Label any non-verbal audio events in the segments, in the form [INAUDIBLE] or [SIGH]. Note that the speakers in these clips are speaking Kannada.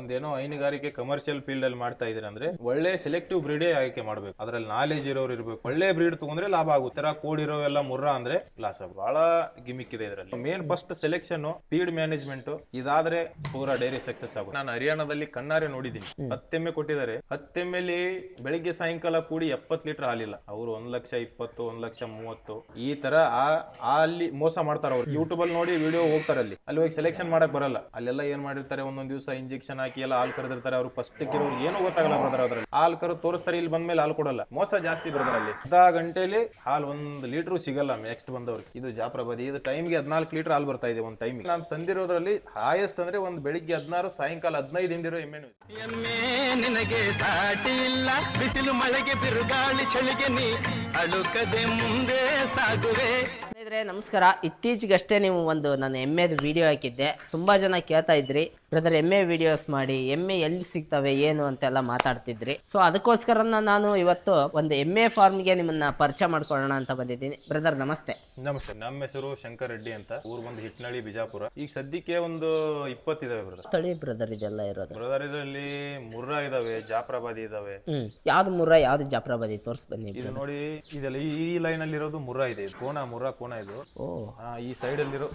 ಒಂದೇನೋ ಹೈನುಗಾರಿಕೆ ಕಮರ್ಷಿಯಲ್ ಫೀಲ್ಡ್ ಅಲ್ಲಿ ಮಾಡ್ತಾ ಇದ್ರೆ ಅಂದ್ರೆ ಒಳ್ಳೆ ಸೆಲೆಕ್ಟಿವ್ ಬ್ರೀಡೇ ಆಯ್ಕೆ ಮಾಡ್ಬೇಕು. ಅದ್ರಲ್ಲಿ ನಾಲೆಜ್ ಇರೋರು ಇರ್ಬೇಕು. ಒಳ್ಳೆ ಬ್ರೀಡ್ ತಗೊಂಡ್ರೆ ಲಾಭ ಆಗುತ್ತೆ. ತರ ಕೂಡಿರೋ ಎಲ್ಲ ಮುರ್ರಾ ಅಂದ್ರೆ ಲಾಸ್ ಬಹಳ ಗಿಮಿಕ್ ಇದೆ ಇದರಲ್ಲಿ. Main first selection feed management ಇದಾದ್ರೆ ಪೂರಾ ಡೈರಿ ಸಕ್ಸಸ್ ಆಗುತ್ತೆ. ನಾನು ಹರಿಯಾಣದಲ್ಲಿ ಕಣ್ಣಾರೆ ನೋಡಿದ್ದೀನಿ. ಹತ್ತೆಮ್ಮೆ ಕೊಟ್ಟಿದ್ದಾರೆ. ಹತ್ತೆಮ್ಮೆಲಿ ಬೆಳಿಗ್ಗೆ ಸಾಯಂಕಾಲ ಕೂಡಿ ಎಪ್ಪತ್ ಲೀಟರ್ ಹಾಲಿಲ್ಲ. ಅವರು ಒಂದ್ ಲಕ್ಷ ಇಪ್ಪತ್ತು ಒಂದ್ ಲಕ್ಷ ಮೂವತ್ತು. ಈ ತರ ಆ ಆ ಅಲ್ಲಿ ಮೋಸ ಮಾಡ್ತಾರ ಅವ್ರು. ಯೂಟ್ಯೂಬ್ ಅಲ್ಲಿ ನೋಡಿ ವಿಡಿಯೋ ಹೋಗ್ತಾರೆ ಅಲ್ಲಿ. ಅಲ್ಲಿ ಹೋಗಿ ಸೆಲೆಕ್ಷನ್ ಮಾಡಕ್ ಬರಲ್ಲ. ಅಲ್ಲೆಲ್ಲ ಏನ್ ಮಾಡಿರ್ತಾರೆ? ಒಂದೊಂದ್ ದಿವಸ ಇಂಜೆಕ್ಷನ್ ಹಾಕಿ ಎಲ್ಲ ಹಾಲು ಕರೆದಿರ್ತಾರೆ, ಅವ್ರು ಫಸ್ಟ್ ಇರೋರು ಏನು ಗೊತ್ತಾಗಲ್ಲ ಬ್ರದರ್ ಅದ್ರಲ್ಲಿ ಹಾಲು ಕರು ತೋರಿಸ್ತಾರೆ, ಇಲ್ಲಿ ಬಂದ್ಮೇಲೆ ಹಾಲು ಕೊಡಲ್ಲ. ಮೋಸ ಜಾಸ್ತಿ ಬ್ರದರ್ ಅಲ್ಲಿ. ಅರ್ಧ ಗಂಟೆಲಿ ಹಾಲು ಒಂದ್ ಲೀಟರ್ ಸಿಗಲ್ಲ ನೆಕ್ಸ್ಟ್ ಬಂದವ್ರಿಗೆ. ಇದು ಜಾಪ್ರಬದಿ ಇದು ಟೈಮ್ಗೆ ಹದಿನಾಲ್ಕು ಲೀಟರ್ ಹಾಲು ಬರ್ತಾ ಇದೆ ಒಂದು ಟೈಮ್ ನಾನು ತಂದಿರೋದ್ರಲ್ಲಿ ಹೈಯೆಸ್ಟ್ ಅಂದ್ರೆ ಒಂದ್ ಬೆಳಿಗ್ಗೆ ಹದಿನಾರು, ಸಾಯಂಕಾಲ ಹದಿನೈದು ಹಿಂಡಿರೋ ಎಮ್ಮೆನು ಎಮ್ಮೆ ನಿನಗೆ ಸಾಟಿ ಇಲ್ಲ. ಬಿಸಿಲು, ಮಳೆಗೆ ಬಿರುಗಾಳಿ, ಚಳಿಗೆ ನೀ. ಅಳುಕದೆ ಮುಂದೆ ಸಾಗುವೆ. ಸ್ನೇಹಿತರೆ ನಮಸ್ಕಾರ. ಇತ್ತೀಚೆಗಷ್ಟೇ ನೀವು ಒಂದು ನಾನು ಎಮ್ಮೆದು ವಿಡಿಯೋ ಹಾಕಿದ್ದೆ. ತುಂಬಾ ಜನ ಕೇಳ್ತಾ ಇದ್ರಿ. ಬ್ರದರ್ ಎಮ್ಮೆ ವಿಡಿಯೋಸ್ ಮಾಡಿ ಎಮ್ಮೆ ಎಲ್ಲಿ ಸಿಗ್ತವೆ ಏನು ಅಂತೆಲ್ಲ ಮಾತಾಡ್ತಿದ್ರಿ. ಸೊ ಅದಕ್ಕೋಸ್ಕರ ನಾನು ಇವತ್ತು ಒಂದು ಎಮ್ಮೆ ಫಾರ್ಮ್ಗೆ ನಿಮ್ಮನ್ನ ಪರಿಚಯ ಮಾಡ್ಕೊಳ್ಳೋಣ ಅಂತ ಬಂದಿದ್ದೀನಿ. ಬ್ರದರ್ ನಮಸ್ತೆ. ನಮಸ್ತೆ. ನಮ್ಮ ಹೆಸರು ಶಂಕರ್ ರೆಡ್ಡಿ ಅಂತ. ಊರ್ ಬಂದು ಹಿಟ್ನಳ್ಳಿ ಬಿಜಾಪುರ. ಈಗ ಸದ್ಯಕ್ಕೆ ಒಂದು ಇಪ್ಪತ್ತಿದಾವೆ ಬ್ರದರ್ ತಳಿ ಬ್ರದರ್ ಇದೆಲ್ಲ ಇರೋದು. ಬ್ರದರ್ ಇದರಲ್ಲಿ ಮುರ್ರಾ ಇದಾವೆ ಜಾಫ್ರಾಬಾದಿ ಇದಾವೆ. ಯಾವ್ದು ಮುರ್ರ ಯಾವ್ದು ಜಾಪ್ರಾಬಾದಿ ತೋರ್ಸ್ ಬನ್ನಿ ಇದು ನೋಡಿ ಇದೆಲ್ಲ ಈ ಲೈನ್ ಅಲ್ಲಿ ಇರೋದು ಮುರ್ರಾ ಇದೆ. ಇದು ಕೋಣ ಮುರ್ರಾ ಕೋಣ ಇದು. ಓ. ಆ, ಈ ಸೈಡ್ ಅಲ್ಲಿರೋ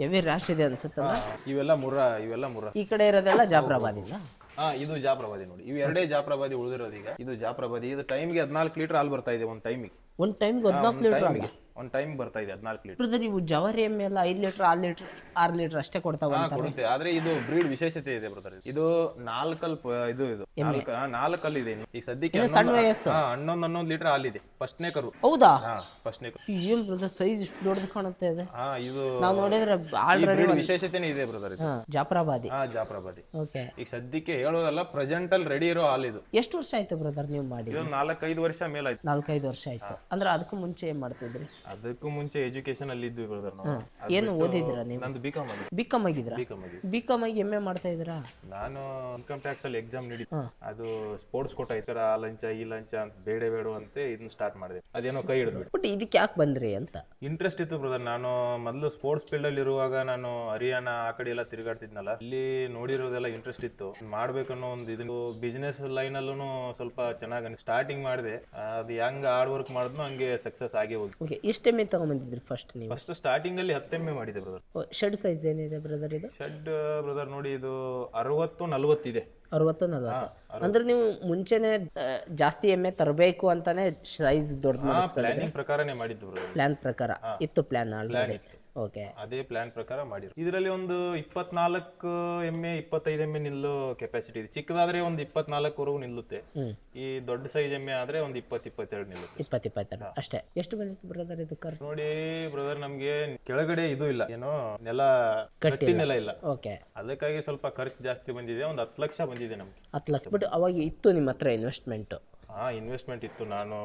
ಎವಿ ರ್ಯಾಶ್ ಇದೆ ಅನ್ಸುತ್ತಲ್ಲ? ಇವೆಲ್ಲ ಮುರ್ರಾ ಇವೆಲ್ಲ ಮುರ್ರಾ ಈ ಕಡೆ ಇರೋದೆಲ್ಲ ಜಾಪ್ರಾಬಾದಿನ ಹಾ ಇದು ಜಾಫ್ರಾಬಾದಿ ನೋಡಿ. ಇವು ಎರಡೇ ಜಾಫ್ರಾಬಾದಿ ಉಳಿದಿರೋದು ಈಗ. ಇದು ಜಾಫ್ರಾಬಾದಿ. ಇದು ಟೈಮ್ಗೆ ಹದಿನಾಲ್ಕು ಲೀಟರ್ ಹಾಲು ಬರ್ತಾ ಇದೆ ಒಂದು ಟೈಮಿಗೆ ಒಂದ್ ಟೈಮ್ಗೆ ಹದಿನಾಲ್ಕು ಲೀಟರ್ ಟೈಮಿಗೆ ಒಂದು ಟೈಮ್ ಬರ್ತಾ ಇದೆ ಹದಿನಾಲ್ಕು ಲೀಟರ್ ಬ್ರದರ್ ಇವು ಜವಾರಿ ಎಮ್ಮೆ ಎಲ್ಲ ಐದು ಲೀಟರ್ ಆರು ಲೀಟರ್ ಆರು ಲೀಟರ್ ಅಷ್ಟೇ ಕೊಡ್ತಾವ ಹಾ ಕೊಡುತ್ತೆ. ಆದ್ರೆ ಇದು ಬ್ರೀಡ್ ವಿಶೇಷತೆ ಇದೆ ಬ್ರದರ್ ಇದು ನಾಲ್ಕಲ್ ಪ- ಇದು ಇದು ನಾಲ್ಕ ಹಾ, ನಾಲ್ಕಲ್ ಇದೆ ಇನ್ನು. ಈ ಸದ್ಯಕ್ಕೆ ಸಣ್ಣ ಹನ್ನೊಂದು- ವಯಸ್ಸು. ಹಾ ಹನ್ನೊಂದು ಹನ್ನೊಂದು ಲೀಟರ್ ಹಾಲಿದೆ ಫಸ್ಟ್ನೇ ಕರು ಹೌದಾ? ಹಾ ಫಸ್ಟ್ನೇ ಕರು ಏನ್ ಬ್ರದರ್ ಸೈಜ್ ಇಷ್ಟು ದೊಡ್ಡದು ಕಾಣುತ್ತೆ ಇದೆ ಹಾ ಇದು ನಾವು ನೋಡಿದ್ರೆ ಆಲ್ರೆಡಿ ಬ್ರೀಡ್ ವಿಶೇಷತೆನೇ ಇದೆ ಬ್ರದರ್ ಇದು. ಜಾಫ್ರಾಬಾದಿ. ಹಾ ಜಾಫ್ರಾಬಾದಿ. ಓಕೆ ಈಗ ಸದ್ಯಕ್ಕೆ ಹೇಳೋದಲ್ಲ ಪ್ರೆಸೆಂಟ್ ಅಲ್ಲಿ ರೆಡಿ ಇರೋ ಹಾಲ್ ಇದು. ಎಷ್ಟು ವರ್ಷ ಆಯ್ತು ಬ್ರದರ್ ನೀವು ಮಾಡಿ ಇದು ನಾಲ್ಕೈದು ವರ್ಷ ಮೇಲಾಯ್ತು ನಾಲ್ಕೈದು ವರ್ಷ ಆಯ್ತು. ಅಂದ್ರೆ ಅದಕ್ಕೂ ಮುಂಚೆ ಏನ್ ಮಾಡ್ತಿದ್ರಿ? ಅದಕ್ಕೂ ಮುಂಚೆ ಎಜುಕೇಶನ್ ಅಲ್ಲಿ ಇದ್ವಿ ಬ್ರದರ್ ನಾವು. ಅದ್ ಏನು ಬಿಟ್ಟು ಓದಿದ್ದೀರಾ ನೀವು? ನಂದು ಬಿ ಕಾಮ್ ಆಗಿದೆ ಬಿ ಕಾಮ್ ಆಗಿದ್ರ ಬಿ ಕಾಮ್ ಆಗಿದೆ ಬಿ ಕಾಮ್ ಆಗಿ ಎಂಎ ಎ ಮಾಡ್ತಾ ಇದ್ದೀರಾ? ನಾನು ಇನ್ಕಮ್ ಟ್ಯಾಕ್ಸ್ ಅಲ್ಲಿ ಎಕ್ಸಾಮ್ ನೀಡಿ ಹಾ. ಅದು ಸ್ಪೋರ್ಟ್ಸ್ ಕೋಟ ಈ ತರ ಆ ಲಂಚ ಈ ಲಂಚ ಅಂತ ಬೇಡ ಬೇಡ ಅಂತ ಇದನ್ನ ಸ್ಟಾರ್ಟ್ ಮಾಡಿದೆ. ಅದೇನೋ ಕೈ ಹಿಡಿದ್ಬಿಟ್ಟು. ಬಟ್ ಇದಕ್ಕೆ ಯಾಕೆ ಬಂದ್ರಿ ಅಂತ? ಇಂಟ್ರೆಸ್ಟ್ ಇತ್ತು ಬ್ರದರ್ ನಾನು ಮೊದಲು ಸ್ಪೋರ್ಟ್ಸ್ ಫೀಲ್ಡ್ ಅಲ್ಲಿ ಇರುವಾಗ ನಾನು ಹರಿಯಾಣ ಆ ಕಡೆ ಎಲ್ಲ ತಿರುಗಾಡ್ತಿದ್ನಲ್ಲ ಇಲ್ಲಿ ನೋಡಿರೋದೆಲ್ಲ ಇಂಟ್ರೆಸ್ಟ್ ಇತ್ತು. ಮಾಡ್ಬೇಕನ್ನೋ ಒಂದು ಇದು. ಬಿಸ್ನೆಸ್ ಲೈನ್ ಅಲ್ಲೂ ಸ್ವಲ್ಪ ಚೆನ್ನಾಗಿ ಸ್ಟಾರ್ಟಿಂಗ್ ಮಾಡಿದೆ. ಅದು ಹೆಂಗ್ ಹಾರ್ಡ್ ವರ್ಕ್ ಮಾಡಿದ್ನೋ ಹಂಗೆ ಸಕ್ಸಸ್ ಆಗಿ ಹೋಗಿ. ಓಕೆ ಎಷ್ಟು ಎಮ್ಮೆ ತಗೊಂಬಂದಿದ್ರಿ ಫಸ್ಟ್ ನೀವು? ಫಸ್ಟ್ ಸ್ಟಾರ್ಟಿಂಗ್ ಅಲ್ಲಿ ಹತ್ತೆಮ್ಮೆ ಮಾಡಿದೆ ಬ್ರದರ್ ಶೆಡ್ ಸೈಜ್ ಏನಿದೆ ಬ್ರದರ್ ಇದು? ಶೆಡ್ ಬ್ರದರ್ ನೋಡಿ ಇದು ಅರವತ್ತು ಇದೆ. ಅರವತ್ತು ನಲವತ್ತು? ಅಂದ್ರೆ ನೀವು ಮುಂಚೆನೆ ಆ, ಜಾಸ್ತಿ ಎಮ್ಮೆ ತರಬೇಕು ಅಂತಾನೆ ಸೈಜ್ ದೊಡ್ಡ ಪ್ಲಾನಿಂಗ್ ಪ್ರಕಾರನೇ ಮಾಡಿದ್ದು ಬ್ರದರ್ ಪ್ಲಾನ್ ಪ್ರಕಾರ. ಇತ್ತು ಪ್ಲಾನ್ ಆಲ್ರೆಡಿ ಇತ್ತು. ಓಕೆ. ಅದೇ ಪ್ಲಾನ್ ಪ್ರಕಾರ ಮಾಡಿರು. ಇದರಲ್ಲಿ ಒಂದು ಇಪ್ಪತ್ನಾಲ್ಕು ಎಮ್ಮೆ ಇಪ್ಪತ್ತೈದು ಎಮ್ಮೆ ನಿಲ್ಲೋ ಕೆಪಾಸಿಟಿ ಇದೆ. ಚಿಕ್ಕದಾದ್ರೆ ಒಂದು ಇಪ್ಪತ್ನಾಲ್ಕವರೆಗೂ ನಿಲ್ಲುತ್ತೆ. ಈ ದೊಡ್ಡ ಸೈಜ್ ಎಮ್ಮೆ ಆದ್ರೆ ಒಂದು ಇಪ್ಪತ್ ಇಪ್ಪತ್ತೆರಡು ನಿಲ್ಲುತ್ತೆ. ಇಪ್ಪತ್ತು ಇಪ್ಪತ್ತೆರಡು. ಅಷ್ಟೇ. ಎಷ್ಟು ಬಂದಿತ್ತು ಬ್ರದರ್ ಇದು ಖರ್ಚು ನೋಡಿ ಬ್ರದರ್ ನಮ್ಗೆ ಕೆಳಗಡೆ ಇದು ಇಲ್ಲ. ಏನೋ ನೆಲ ಕಟ್ಟಿ ನೆಲ ಇಲ್ಲ. ಓಕೆ. ಅದಕ್ಕಾಗಿ ಸ್ವಲ್ಪ ಖರ್ಚು ಜಾಸ್ತಿ ಬಂದಿದೆ. ಒಂದು ಹತ್ತು ಲಕ್ಷ ಬಂದಿದೆ ನಮ್ಗೆ. ಹತ್ತು ಲಕ್ಷ. ಬಟ್ ಅವಾಗ ಇತ್ತು ನಿಮ್ಮ ಹತ್ರ ಇನ್ವೆಸ್ಟ್ಮೆಂಟ್ ಹಾ ಇನ್ವೆಸ್ಟ್ಮೆಂಟ್ ಇತ್ತು ನಾನು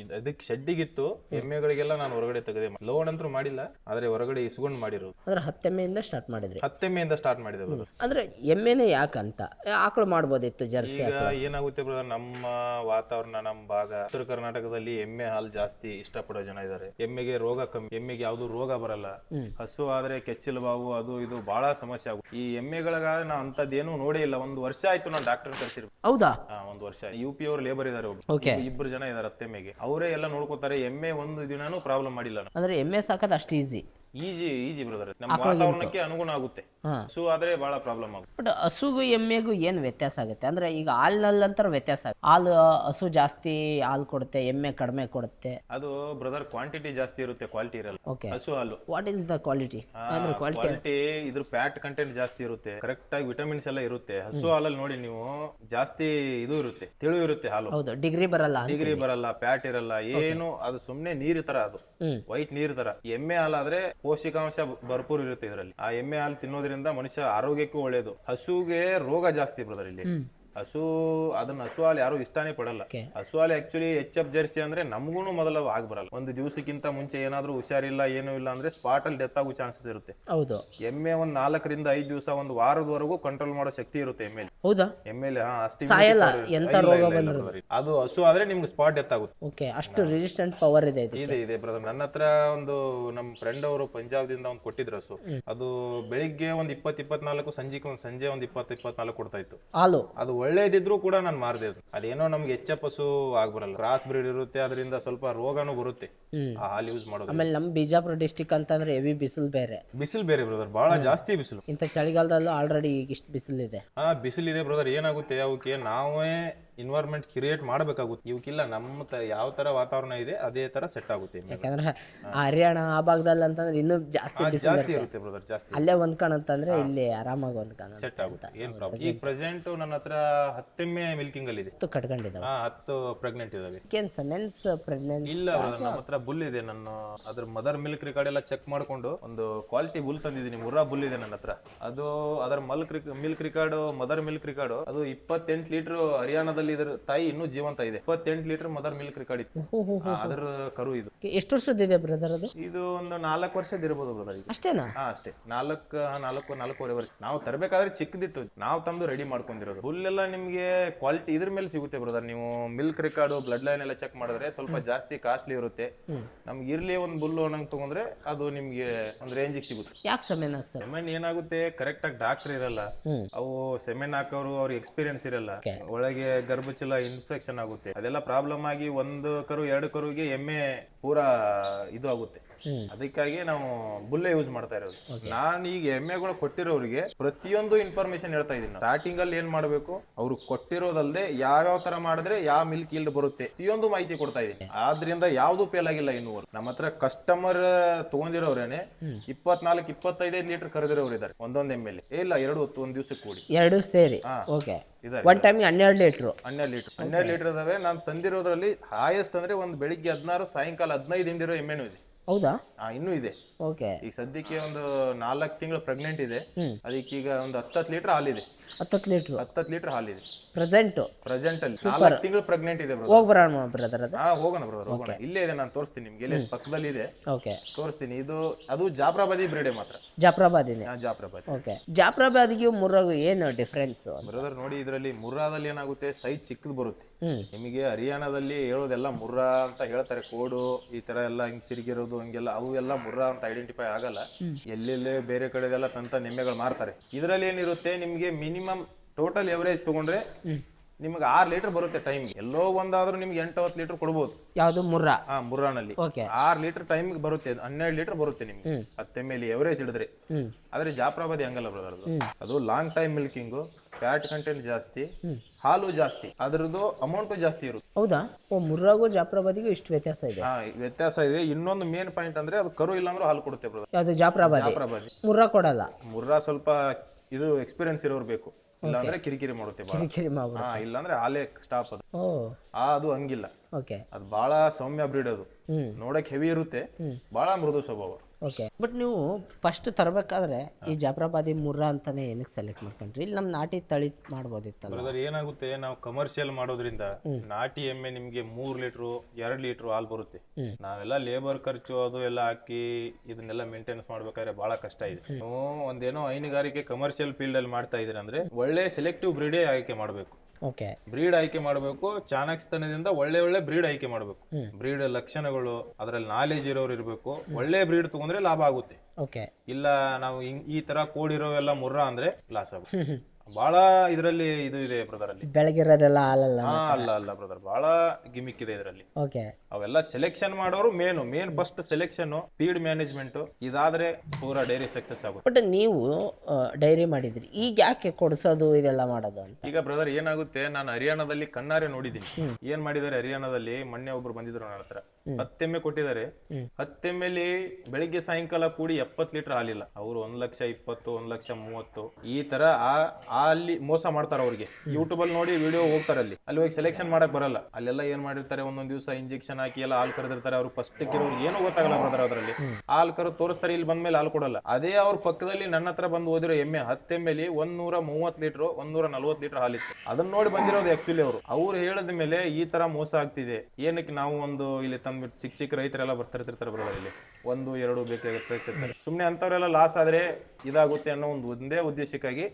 ಇದ್- ಅದಕ್ಕೆ ಶೆಡ್ಡಿಗಿತ್ತು ಎಮ್ಮೆಗಳಿಗೆಲ್ಲ ನಾನು ಹೊರಗಡೆ ತೆಗೆದೆ ಲೋನ್ ಅಂತೂ ಮಾಡಿಲ್ಲ ಆದ್ರೆ ಹೊರಗಡೆ ಇಸ್ಕೊಂಡು ಮಾಡಿರೋದು. ಅಂದ್ರೆ ಹತ್ತೆಮ್ಮೆಯಿಂದ ಸ್ಟಾರ್ಟ್ ಮಾಡಿದ್ರಿ? ಹತ್ತೆಮ್ಮೆಯಿಂದ ಸ್ಟಾರ್ಟ್ ಮಾಡಿದೆ brother. ಅಂದ್ರೆ ಎಮ್ಮೆನೇ ಯಾಕಂತ? ಆಕಳು ಮಾಡ್ಬೋದಿತ್ತು ಜರ್ಸಿ ಈಗ ಏನಾಗುತ್ತೆ ಬ್ರದರ್ ನಮ್ಮ ವಾತಾವರಣ ನಮ್ಮ ಭಾಗ ಉತ್ತರ ಕರ್ನಾಟಕದಲ್ಲಿ ಎಮ್ಮೆ ಹಾಲು ಜಾಸ್ತಿ ಇಷ್ಟಪಡೋ ಜನ ಇದ್ದಾರೆ ಎಮ್ಮೆಗೆ ರೋಗ ಕಮ್ಮಿ ಎಮ್ಮೆಗೆ ಯಾವ್ದು ರೋಗ ಬರಲ್ಲ. ಹಸು ಆದ್ರೆ ಕೆಚ್ಚಲು ಬಾವು ಅದು ಇದು ಬಹಳ ಸಮಸ್ಯೆ ಆಗುತ್ತೆ ಈ ಎಮ್ಮೆಗಳಿಗಾದ್ರೆ ನಾ ಅಂತದ್ದೇನು ನೋಡೇ ಇಲ್ಲ. ಒಂದು ವರ್ಷ ಆಯ್ತು ನಾನು ಡಾಕ್ಟರ್ ಕರ್ಸಿರ್ ಹೌದಾ? ಒಂದು ವರ್ಷ ಯು ಪಿ ಅವ್ರು ಲೇಬರ್ ಇದಾರೆ Okay. ಇಬ್ರು ಜನ ಇದಾರೆ ಅತ್ತೆಮ್ಮೆಗೆ ಅವರೇ ಎಲ್ಲ ನೋಡ್ಕೋತಾರೆ ಎಮ್ಮೆ ಒಂದು ದಿನಾನು ಪ್ರಾಬ್ಲಮ್ ಮಾಡಿಲ್ಲ ಅಂದ್ರೆ ಎಮ್ಮೆ ಸಾಕೋದು ಅಷ್ಟು ಈಸಿ ಈಜಿ ಈಜಿ ಬ್ರದರ್ ನಮ್ಮ ವಾತಾವರಣಕ್ಕೆ ಅನುಗುಣ ಆಗುತ್ತೆ. ಹಸು ಆದ್ರೆ ಬಹಳ ಪ್ರಾಬ್ಲಮ್ ಆಗುತ್ತೆ. ಬಟ್ ಹಸುಗೂ ಎಮ್ಮೆಗೂ ಏನ್ ವ್ಯತ್ಯಾಸ ಆಗುತ್ತೆ? ಅಂದ್ರೆ ಈಗ ಹಾಲಿನಲ್ಲಂತರ ವ್ಯತ್ಯಾಸ ಆಗುತ್ತೆ. ಹಾಲು ಹಸು ಜಾಸ್ತಿ ಹಾಲು ಕೊಡುತ್ತೆ ಎಮ್ಮೆ ಕಡಿಮೆ ಕೊಡುತ್ತೆ. ಅದು ಬ್ರದರ್ ಕ್ವಾಂಟಿಟಿ ಜಾಸ್ತಿ ಇರುತ್ತೆ ಕ್ವಾಲಿಟಿ ಇರಲ್ಲ. ಓಕೆ ಹಸು ಹಾಲು. ವಾಟ್ ಇಸ್ ದ ಕ್ವಾಲಿಟಿ ಅಂದ್ರೆ ಕ್ವಾಲಿಟಿ ಇದ್ರ ಫ್ಯಾಟ್ ಕಂಟೆಂಟ್ ಜಾಸ್ತಿ ಇರುತ್ತೆ. ಕರೆಕ್ಟ್ ಆಗಿ ವಿಟಮಿನ್ಸ್ ಎಲ್ಲ ಇರುತ್ತೆ. ಹಸು ಹಾಲಲ್ಲಿ ನೋಡಿ ನೀವು ಜಾಸ್ತಿ ಇದು ಇರುತ್ತೆ ತಿಳು ಇರುತ್ತೆ ಹಾಲು. ಹೌದು ಡಿಗ್ರಿ ಬರಲ್ಲ ಡಿಗ್ರಿ ಬರಲ್ಲ ಫ್ಯಾಟ್ ಇರಲ್ಲ ಏನು ಅದು ಸುಮ್ನೆ ನೀರ್ ತರ ಅದು. ವೈಟ್ ನೀರ್ ತರ. ಎಮ್ಮೆ ಹಾಲಾದ್ರೆ ಪೌಷ್ಟಿಕಾಂಶ ಭರ್ಪೂರ್ ಇರುತ್ತೆ ಇದರಲ್ಲಿ. ಆ ಎಮ್ಮೆ ಹಾಲು ತಿನ್ನೋದ್ರಿಂದ ಮನುಷ್ಯ ಆರೋಗ್ಯಕ್ಕೂ ಒಳ್ಳೇದು. ಹಸುಗೆ ರೋಗ ಜಾಸ್ತಿ ಬ್ರದರ್ ಹಸು ಅದನ್ನ ಹಸು ಹಾಲು ಯಾರು ಇಷ್ಟಾನೇ ಪಡಲ್ಲ. ಹಸು ಹಾಲು ಆಕ್ಚುಲಿ ಎಚ್ ಎಫ್ ಜರ್ಸಿ ಅಂದ್ರೆ ನಮಗೂ ಮೊದಲ ಆಗ್ ಬರಲ್ಲ. ಒಂದು ದಿವಸಕ್ಕಿಂತ ಮುಂಚೆ ಏನಾದ್ರೂ ಹುಷಾರಿಲ್ಲ ಏನೂ ಇಲ್ಲ ಅಂದ್ರೆ ಸ್ಪಾಟ್ ಅಲ್ಲಿ ಡೆತ್ ಆಗೋ ಚಾನ್ಸಸ್ ಇರುತ್ತೆ. ಹೌದು. ಎಮ್ಮೆ ಒಂದ್ ನಾಲ್ಕರಿಂದ ಐದು ದಿವಸ ಒಂದು ವಾರದವರೆಗೂ ಕಂಟ್ರೋಲ್ ಮಾಡೋ ಶಕ್ತಿ ಇರುತ್ತೆ ಎಮ್ಮೆ ಹೌದಾ? ಎಮ್ಮೆಲೆ ಹಾ ಅಷ್ಟು ಬಂದ್ರು. brother. ಅದು ಹಸು ಆದ್ರೆ ನಿಮ್ಗೆ ಸ್ಪಾಟ್ ಡೆತ್ ಆಗುತ್ತೆ. ಓಕೆ ಅಷ್ಟು ರೆಸಿಸ್ಟೆಂಟ್ ಪವರ್ ಇದೆ ಇದು ಇದೆ ಇದೆ ಬ್ರದರ್ ನನ್ನ ಹತ್ರ ಒಂದು ನಮ್ಮ ಫ್ರೆಂಡ್ ಅವರು ಪಂಜಾಬ್ ದಿಂದ ಒಂದು ಕೊಟ್ಟಿದ್ರು ಹಸು. ಅದು ಬೆಳಿಗ್ಗೆ ಒಂದ್ ಇಪ್ಪತ್ ಇಪ್ಪತ್ನಾಲ್ಕು ಸಂಜೆಗೆ ಒಂದ್ ಸಂಜೆ ಒಂದ್ ಇಪ್ಪತ್ ಇಪ್ಪತ್ನಾಲ್ಕು ಕೊಡ್ತಾ ಇತ್ತು. ಹಾಲು? ಅದು ಒಳ್ಳೇದಿದ್ರು ಕೂಡ ನಾನು ಮಾರ್ದೇ ಅದು ಅದೇನೋ ನಮ್ಗೆ ಎಫ್ ಹಸು ಆಗ್ಬರಲ್ಲ. ಕ್ರಾಸ್ ಬ್ರೀಡ್ ಇರುತ್ತೆ ಅದರಿಂದ ಸ್ವಲ್ಪ ರೋಗನೂ ಬರುತ್ತೆ. ಆ ಹಾಲು ಯೂಸ್ ಮಾಡೋದು ಆಮೇಲೆ ನಮ್ಮ ಬಿಜಾಪುರ ಡಿಸ್ಟಿಕ್ ಅಂತಂದ್ರೆ ಹೆವಿ ಬಿಸಿಲು ಬೇರೆ. ಬಿಸಿಲು ಬೇರೆ ಬ್ರದರ್ ಬಹಳ ಜಾಸ್ತಿ ಬಿಸಿಲು. ಇಂತ ಚಳಿಗಾಲದಲ್ಲೂ ಆಲ್ರೆಡಿ ಈಗ ಇಷ್ಟು ಬಿಸಿಲಿದೆ. ಹಾ ಬಿಸಿಲಿದೆ ಬ್ರದರ್ ಏನಾಗುತ್ತೆ ಅವಕ್ಕೆ ನಾವೇ ಇನ್ವೈರ್ಮೆಂಟ್ ಕ್ರಿಯೇಟ್ ಮಾಡಬೇಕಾಗುತ್ತೆ. ಇವಕ್ಕಿಲ್ಲ ನಮ್ಮ ತ ಯಾವ ತರ ವಾತಾವರಣ ಇದೆ ಅದೇ ತರ ಸೆಟ್ ಆಗುತ್ತೆ. ಯಾಕಂದ್ರೆ ಹರಿಯಾಣ ಆ ಭಾಗದಲ್ಲಿ ಅಂತಂದ್ರೆ ಇನ್ನೂ ಜಾಸ್ತಿ ಜಾಸ್ತಿ ಇರುತ್ತೆ. ಬ್ರದರ್ ಜಾಸ್ತಿ. ಅಲ್ಲೇ ಅಂತಂದ್ರೆ ಇಲ್ಲಿ ಆರಾಮಾಗಿ ಕಣ ಸೆಟ್ ಆಗುತ್ತೆ. ಏನ್ ಪ್ರಾಬ್ಲಮ್ ಈಗ ಪ್ರೆಸೆಂಟ್ ನನ್ನ ಹತ್ರ ಹತ್ತೆಮ್ಮೆ ಮಿಲ್ಕಿಂಗ್ ಅಲ್ಲಿ ಇದೆ. ಹತ್ತು ಕಟ್ಕೊಂಡಿದ್ದಾವೆ. ಹಾ ಹತ್ತು ಪ್ರೆಗ್ನೆಂಟ್ ಇದಾವೆ ಏನ್ ಸೆಮೆನ್ಸ್ ಪ್ರೆಗ್ನೆಂಟ್ ಇಲ್ಲ ನಮ್ಮ ಹತ್ರ ಬುಲ್ ಇದೆ. ನಾನು ಅದ್ರ ಮದರ್ ಮಿಲ್ಕ್ ರಿಕಾರ್ಡ್ ಎಲ್ಲ ಚೆಕ್ ಮಾಡ್ಕೊಂಡು ಒಂದು ಕ್ವಾಲಿಟಿ ಬುಲ್ ತಂದಿದ್ದೀನಿ. ಮುರ್ರಾ ಬುಲ್ ಇದೆ ನನ್ನ ಹತ್ರ. ಅದು ಅದರ milk milk record mother milk record ಅದು ಇಪ್ಪತ್ತೆಂಟು ಲೀಟರ್ ಹರಿಯಾಣದಲ್ಲಿ ಇದ್ರ ತಾಯಿ ಇನ್ನೂ ಜೀವಂತ ಇದೆ. ಇಪ್ಪತ್ತೆಂಟು ಲೀಟರ್ ಮದರ್ ಮಿಲ್ಕ್ ರೆಕಾರ್ಡ್ ಇತ್ತು. ಅದರ ಕರು ಇದು. ಎಷ್ಟು ವರ್ಷದಿದೆ ಬ್ರದರ್ ಅದು? ಇದು ಒಂದು ನಾಲ್ಕು ವರ್ಷದ ಇರ್ಬೋದು ಬ್ರದರ್ ಈಗ. ಅಷ್ಟೇನಾ? ಹಾ ಅಷ್ಟೇ. ನಾಲ್ಕು ನಾಲ್ಕು ನಾಲ್ಕೂವರೆ ವರ್ಷ. ನಾವು ತರಬೇಕಾದ್ರೆ ಚಿಕ್ಕದಿತ್ತು. ನಾವು ತಂದು ರೆಡಿ ಮಾಡ್ಕೊಂಡಿರೋದು. ಹುಲ್ ಎಲ್ಲ ನಿಮ್ಗೆ ಕ್ವಾಲಿಟಿ ಇದ್ರ ಮೇಲೆ ಸಿಗುತ್ತೆ ಬ್ರದರ್ ನೀವು ಮಿಲ್ಕ್ ರೆಕಾರ್ಡ್ ಬ್ಲಡ್ ಲೈನ್ ಎಲ್ಲ ಚೆಕ್ ಮಾಡಿದ್ರೆ ಸ್ವಲ್ಪ ಜಾಸ್ತಿ ಕಾಸ್ಟ್ಲಿ ಇರುತ್ತೆ. ನಮ್ಗೆ ಇರ್ಲಿ ಒಂದು ಬುಲ್ಲು ಅನ್ನಂಗ್ ತಗೊಂಡ್ರೆ ಅದು ನಿಮ್ಗೆ ಒಂದು ರೇಂಜಿಗೆ ಸಿಗುತ್ತೆ. ಯಾಕೆ ಸೆಮೆನ್ ಸರ್ ಸೆಮೆನ್ ಏನಾಗುತ್ತೆ? ಕರೆಕ್ಟ್ ಆಗಿ ಡಾಕ್ಟರ್ ಇರಲ್ಲ. ಅವು ಸೆಮೆನ್ ಹಾಕೋರು ಅವ್ರಿಗೆ ಎಕ್ಸ್ಪೀರಿಯನ್ಸ್ ಇರಲ್ಲ. ಒಳಗೆ ಒಳಗೆ ಗರ್ಭಚಲ ಇನ್ಫೆಕ್ಷನ್ ಆಗುತ್ತೆ. ಅದೆಲ್ಲ ಪ್ರಾಬ್ಲಮ್ ಆಗಿ ಒಂದು ಕರು ಎರಡು ಕರುವಿಗೆ ಎಮ್ಮೆ ಪೂರಾ ಇದು ಆಗುತ್ತೆ. ಅದಕ್ಕಾಗಿ ನಾವು ಬುಲ್ಲೆ ಯೂಸ್ ಮಾಡ್ತಾ ಇರೋದು. ನಾನು ಈಗ ಎಮ್ಮೆಗಳು ಕೊಟ್ಟಿರೋರಿಗೆ ಪ್ರತಿಯೊಂದು ಇನ್ಫಾರ್ಮೇಶನ್ ಹೇಳ್ತಾ ಇದ್ದೀನಿ ಸ್ಟಾರ್ಟಿಂಗ್ ಅಲ್ಲಿ ಏನ್ ಮಾಡ್ಬೇಕು? ಅವ್ರು ಕೊಟ್ಟಿರೋದಲ್ದೆ ಯಾವ ತರ ಮಾಡಿದ್ರೆ ಯಾವ ಮಿಲ್ಕ್ ಇಲ್ಡ್ ಬರುತ್ತೆ? ಪ್ರತಿಯೊಂದು ಮಾಹಿತಿ ಕೊಡ್ತಾ ಇದೀನಿ ಆದ್ರಿಂದ ಯಾವ್ದು ಫೇಲ್ ಆಗಿಲ್ಲ ಇನ್ನು ನಮ್ಮ ಹತ್ರ ಕಸ್ಟಮರ್ ತಗೊಂಡಿರೋರೇನೆ ಇಪ್ಪತ್ನಾಲ್ಕು ಇಪ್ಪತ್ತೈದೈದು ಲೀಟರ್ ಕರೆದಿರೋರು ಇದಾರೆ ಒಂದೊಂದ್ ಎಮ್ಮೆಲಿ ಇಲ್ಲ ಎರಡು ಹೊತ್ತು ಒಂದ್ ದಿವಸಕ್ಕೆ ಕೂಡಿ. ಎರಡು ಸೇರಿ. ಓಕೆ ಒನ್ ಟೈಮ್ ಹನ್ನೆರಡು ಲೀಟರ್ ಹನ್ನೆರಡು ಲೀಟರ್ ಹನ್ನೆರಡು ಲೀಟರ್ ಇದಾವೆ. ನಾನು ತಂದಿರೋದ್ರಲ್ಲಿ ಹಾಯೆಸ್ಟ್ ಅಂದ್ರೆ ಒಂದ್ ಬೆಳಿಗ್ಗೆ ಹದಿನಾರು ಸಾಯಂಕಾಲ ಹದಿನೈದು ಹಿಂಡಿರೋ ಎಮ್ಮೆನೂ ಇದೆ. ಹೌದಾ? ಇನ್ನೂ ಇದೆ. ಓಕೆ. ಈಗ ಸದ್ಯಕ್ಕೆ ಒಂದು ನಾಲ್ಕು ತಿಂಗಳು ಪ್ರೆಗ್ನೆಂಟ್ ಇದೆ. ಅದಕ್ಕೆ ಈಗ ಒಂದು ಹತ್ತತ್ತು ಲೀಟರ್ ಹಾಲಿದೆ ಹತ್ತತ್ತು ಲೀಟರ್ ಹತ್ತತ್ತು ಲೀಟರ್ ಹಾಲಿದೆ ಪ್ರೆಸೆಂಟ್ ಪ್ರೆಸೆಂಟ್ ಅಲ್ಲಿ. ನಾಲ್ಕು ತಿಂಗಳು ಪ್ರೆಗ್ನೆಂಟ್ ಇದೆ ಹೋಗಿ ಬರೋಣ ಬ್ರದರ್ ಅದು. ಹಾ ಹೋಗೋಣ ಬ್ರದರ್ ಹೋಗೋಣ. ಇಲ್ಲೇ ಇದೆ ನಾನು ತೋರಿಸ್ತೀನಿ ನಿಮ್ಗೆ. ಇಲ್ಲೇ ಪಕ್ಕದಲ್ಲಿ ಇದೆ. ಓಕೆ ತೋರಿಸ್ತೀನಿ. ಇದು ಅದು ಜಾಫ್ರಾಬಾದಿ ಬ್ರೀಡೆ ಮಾತ್ರ. ಜಾಫ್ರಾಬಾದಿನಿ ಹಾ ಜಾಫ್ರಾಬಾದಿ. ಓಕೆ ಜಾಫ್ರಾಬಾದಿಗೆ ಮುರ್ರಾಗು ಏನು ಡಿಫ್ರೆನ್ಸ್ ಬ್ರದರ್ ನೋಡಿ ಇದರಲ್ಲಿ ಮುರ್ರಾದಲ್ಲಿ ಏನಾಗುತ್ತೆ ಸೈಜ್ ಚಿಕ್ಕದು ಬರುತ್ತೆ. ನಿಮಗೆ ಹರಿಯಾಣದಲ್ಲಿ ಹೇಳೋದೆಲ್ಲ ಮುರ್ರಾ ಅಂತ ಹೇಳ್ತಾರೆ ಕೋಡು ಈ ತರ ಎಲ್ಲ ಹಿಂಗ್ ತಿರುಗಿರೋದು ಹಂಗೆಲ್ಲ ಅವು ಎಲ್ಲ ಮುರ್ರಾ ಅಂತ ಐಡೆಂಟಿಫೈ ಆಗಲ್ಲ. ಎಲ್ಲೆಲ್ಲೇ ಬೇರೆ ಕಡೆದೆಲ್ಲ ತಂತ ನಿಮ್ಮೆಗಳು ಮಾರ್ತಾರೆ. ಇದರಲ್ಲಿ ಏನಿರುತ್ತೆ ನಿಮ್ಗೆ ಮಿನಿಮಮ್ ಟೋಟಲ್ ಎವರೇಜ್ ತಗೊಂಡ್ರೆ ನಿಮ್ಗೆ ಆರ್ ಲೀಟರ್ ಬರುತ್ತೆ ಟೈಮ್ ಎಲ್ಲೋ ಒಂದಾದ್ರೂ ನಿಮ್ಗೆ ಎಂಟು ಹತ್ತು ಲೀಟರ್ ಕೊಡ್ಬೋದು. ಯಾವುದು? ಮುರ್ರಾ. ಹಾ ಮುರ್ರಾನಲ್ಲಿ. ಓಕೆ. ಆರ್ ಲೀಟರ್ ಟೈಮ್ ಬರುತ್ತೆ ಹನ್ನೆರಡು ಲೀಟರ್ ಬರುತ್ತೆ ನಿಮ್ಗೆ. ಹತ್ತೆ ಮೇಲೆ ಎಂ ಎಲ್ ಎವರೇಜ್ ಹಿಡಿದ್ರೆ ಆದ್ರೆ ಜಾಫ್ರಾಬಾದಿ ಹಂಗಲ್ಲ ಬ್ರದರ್ ಅದು? ಅದು long time milking fat content ಜಾಸ್ತಿ ಹಾಲು ಜಾಸ್ತಿ ಅದರದ್ದು ಅಮೌಂಟ್ ಜಾಸ್ತಿ ಇರುತ್ತೆ. ಹೌದಾ? ಓ ಮುರ್ರಾಗೂ ಜಾಫ್ರಾಬಾದಿಗೂ ಇಷ್ಟು ವ್ಯತ್ಯಾಸ ಇದೆ. ಹಾ ವ್ಯತ್ಯಾಸ ಇದೆ. ಇನ್ನೊಂದು ಮೇನ್ ಪಾಯಿಂಟ್ ಅಂದ್ರೆ ಅದು ಕರು ಇಲ್ಲಾಂದ್ರೂ ಹಾಲು ಕೊಡುತ್ತೆ ಬ್ರದರ್ ಯಾವುದು? ಜಾಫ್ರಾಬಾದಿ. ಜಾಫ್ರಾಬಾದಿ. ಮುರ್ರಾ ಕೊಡಲ್ಲ. ಮುರ್ರಾ ಸ್ವಲ್ಪ ಇದು ಎಕ್ಸ್ಪೀರಿಯನ್ಸ್ ಇರೋರು ಬೇಕು. ಇಲ್ಲಾಂದ್ರೆ ಕಿರಿಕಿರಿ ಮಾಡುತ್ತೆ ಬಾಳ ಕಿರಿಕಿರಿ ಮಾಡ್ಬಿಡು ಹಾ ಇಲ್ಲಾಂದ್ರೆ ಆಲೆ ಸ್ಟಾಪ್ ಅದು. ಓ. ಆ ಅದು ಹಂಗಿಲ್ಲ. ಓಕೆ ಅದು ಬಹಳ ಸೌಮ್ಯ ಬ್ರೀಡ್ ಅದು. ಹ್ಮ್. ನೋಡಕ್ ಹೆವಿ ಇರುತ್ತೆ. ಬಹಳ ಮೃದು ಸ್ವಭಾವ. ಓಕೆ ಬಟ್ ನೀವು ಫಸ್ಟ್ ತರಬೇಕಾದ್ರೆ ಈ ಜಾಫ್ರಾಬಾದಿ ಮುರ್ರಾ ಅಂತಾನೆ ಏನಕ್ಕೆ ಸೆಲೆಕ್ಟ್ ಮಾಡ್ಕೊಂಡ್ರಿ? ಇಲ್ಲಿ ನಮ್ಮ ನಾಟಿ ತಳಿ ಮಾಡ್ಬೋದಿತ್ತಲ್ಲ. ಬ್ರದರ್ ಏನಾಗುತ್ತೆ? ನಾವು ಕಮರ್ಷಿಯಲ್ ಮಾಡೋದ್ರಿಂದ ನಾಟಿ ಎಮ್ಮೆ ನಿಮ್ಗೆ ಮೂರ್ ಲೀಟ್ರು ಎರಡ್ ಲೀಟ್ರು ಹಾಲು ಬರುತ್ತೆ. ನಾವೆಲ್ಲ ಲೇಬರ್ ಖರ್ಚು ಅದು ಎಲ್ಲ ಹಾಕಿ ಇದನ್ನೆಲ್ಲ ಮೇಂಟೆನೆನ್ಸ್ ಮಾಡ್ಬೇಕಾದ್ರೆ ಬಹಳ ಕಷ್ಟ ಇದೆ. ನೀವು ಒಂದೇನೋ ಹೈನುಗಾರಿಕೆ ಕಮರ್ಷಿಯಲ್ ಫೀಲ್ಡ್ ಅಲ್ಲಿ ಮಾಡ್ತಾ ಇದೀರ ಅಂದ್ರೆ ಒಳ್ಳೆ ಸೆಲೆಕ್ಟಿವ್ ಬ್ರೀಡೇ ಆಯ್ಕೆ ಮಾಡಬೇಕು. ಓಕೆ. ಬ್ರೀಡ್ ಆಯ್ಕೆ ಮಾಡಬೇಕು ಚಾಣಾಕ್ಷತನದಿಂದ ಒಳ್ಳೆ ಒಳ್ಳೆ ಬ್ರೀಡ್ ಆಯ್ಕೆ ಮಾಡಬೇಕು. ಬ್ರೀಡ್ ಲಕ್ಷಣಗಳು ಅದರಲ್ಲಿ ನಾಲೆಜ್ ಇರೋರು ಇರಬೇಕು. ಒಳ್ಳೆ ಬ್ರೀಡ್ ತಗೊಂಡ್ರೆ ಲಾಭ ಆಗುತ್ತೆ. ಓಕೆ. ಇಲ್ಲ ನಾವು ಈ ತರ ಕೋಡಿರೋವೆಲ್ಲ ಮುರ್ರಾ ಅಂದ್ರೆ ಲಾಸ್ ಆಗುತ್ತೆ. ಬಹಳ ಇದರಲ್ಲಿ ಇದು ಇದೆ ಬ್ರದರ್ ಅಲ್ಲಿ. ಬೆಳಗಿರೋದೆಲ್ಲ ಹಾಲಲ್ಲ ಹಾ ಅಲ್ಲ ಅಲ್ಲ ಬ್ರದರ್ ಬಹಳ ಗಿಮಿಕ್ ಇದೆ ಇದರಲ್ಲಿ. ಓಕೆ ಅವೆಲ್ಲ ಸೆಲೆಕ್ಷನ್ ಮಾಡೋರು main main first selection feed management ಇದಾದ್ರೆ ಪೂರ ಡೈರಿ ಸಕ್ಸಸ್ ಆಗುತ್ತೆ. ಬಟ್ ನೀವು ಡೈರಿ ಮಾಡಿದ್ರಿ. ಈಗ ಯಾಕೆ ಕೊಡಿಸೋದು ಇದೆಲ್ಲ ಮಾಡೋದು ಅಂತ? ಈಗ ಬ್ರದರ್ ಏನಾಗುತ್ತೆ ನಾನು ಹರಿಯಾಣದಲ್ಲಿ ಕಣ್ಣಾರೆ ನೋಡಿದ್ದೀನಿ. ಏನ್ ಮಾಡಿದ್ದಾರೆ ಹರಿಯಾಣದಲ್ಲಿ? ಮೊನ್ನೆ ಒಬ್ರು ಬಂದಿದ್ರು ನನ್ನ ಹತ್ರ. ಹತ್ತು ಎಮ್ಮೆ ಕೊಟ್ಟಿದ್ದಾರೆ. ಹತ್ತು ಎಮ್ಮೆಲಿ ಬೆಳಿಗ್ಗೆ ಸಾಯಂಕಾಲ ಕೂಡಿ ಎಪ್ಪತ್ ಲೀಟರ್ ಹಾಲಿಲ್ಲ. ಅವರು ಒಂದ್ ಲಕ್ಷ ಇಪ್ಪತ್ತು ಒಂದ್ ಲಕ್ಷ ಮೂವತ್ತು. ಈ ತರ ಆ ಅಲ್ಲಿ ಮೋಸ ಮಾಡ್ತಾರ ಅವ್ರಿಗೆ. ಯೂಟ್ಯೂಬ್ ಅಲ್ಲಿ ನೋಡಿ ವಿಡಿಯೋ ಹೋಗ್ತಾರೆ ಅಲ್ಲಿ. ಅಲ್ಲಿ ಹೋಗಿ ಸೆಲೆಕ್ಷನ್ ಮಾಡಕ್ ಬರಲ್ಲ. ಅಲ್ಲೆಲ್ಲ ಏನ್ ಮಾಡಿರ್ತಾರೆ? ಒಂದೊಂದ್ ದಿವಸ ಇಂಜೆಕ್ಷನ್ ಹಾಕಿ ಎಲ್ಲ ಹಾಲು ಕರೆದಿರ್ತಾರೆ. ಅವ್ರು ಫಸ್ಟ್ ಇರೋರು ಏನು ಗೊತ್ತಾಗಲ್ಲ ಬ್ರದರ್ ಅದ್ರಲ್ಲಿ ಹಾಲು ಕರೆದು ತೋರಿಸ್ತಾರೆ ಇಲ್ಲಿ ಬಂದ್ಮೇಲೆ ಹಾಲು ಕೊಡಲ್ಲ. ಅದೇ ಅವ್ರ ಪಕ್ಕದಲ್ಲಿ ನನ್ನ ಹತ್ರ ಬಂದು ಓದಿರೋ ಎಮ್ಮೆ ಹತ್ತು ಎಮ್ಮೆಲಿ ಒಂದ್ ನೂರ ಮೂವತ್ ಲೀಟರ್ ಒಂದ್ ನೂರ ನಲ್ವತ್ ಲೀಟರ್ ಹಾಲಿತ್ತು ಅದನ್ನ ನೋಡಿ ಬಂದಿರೋದು ಆಕ್ಚುಲಿ ಅವರು. ಅವ್ರು ಹೇಳಿದ ಮೇಲೆ ಈ ತರ ಮೋಸ ಆಗ್ತಿದೆ. ಏನಕ್ಕೆ ನಾವು ಒಂದು ಇಲ್ಲಿ ತಂದ್ಬಿಟ್ಟು ಚಿಕ್ಕ ಚಿಕ್ಕ ರೈತರೆಲ್ಲ ಬರ್ತಿರ್ತಿರ್ತಾರೆ ಬ್ರದರ್ ಇಲ್ಲಿ. ಒಂದು ಎರಡು ಬೇಕಾಗುತ್ತೆ ಸುಮ್ಮನೆ ಅಂಥವರೆಲ್ಲ ಲಾಸ್ ಆದ್ರೆ ಇದಾಗುತ್ತೆ ಅನ್ನೋ ಒಂದು ಒಂದೇ ಉದ್ದೇಶಕ್ಕಾಗಿ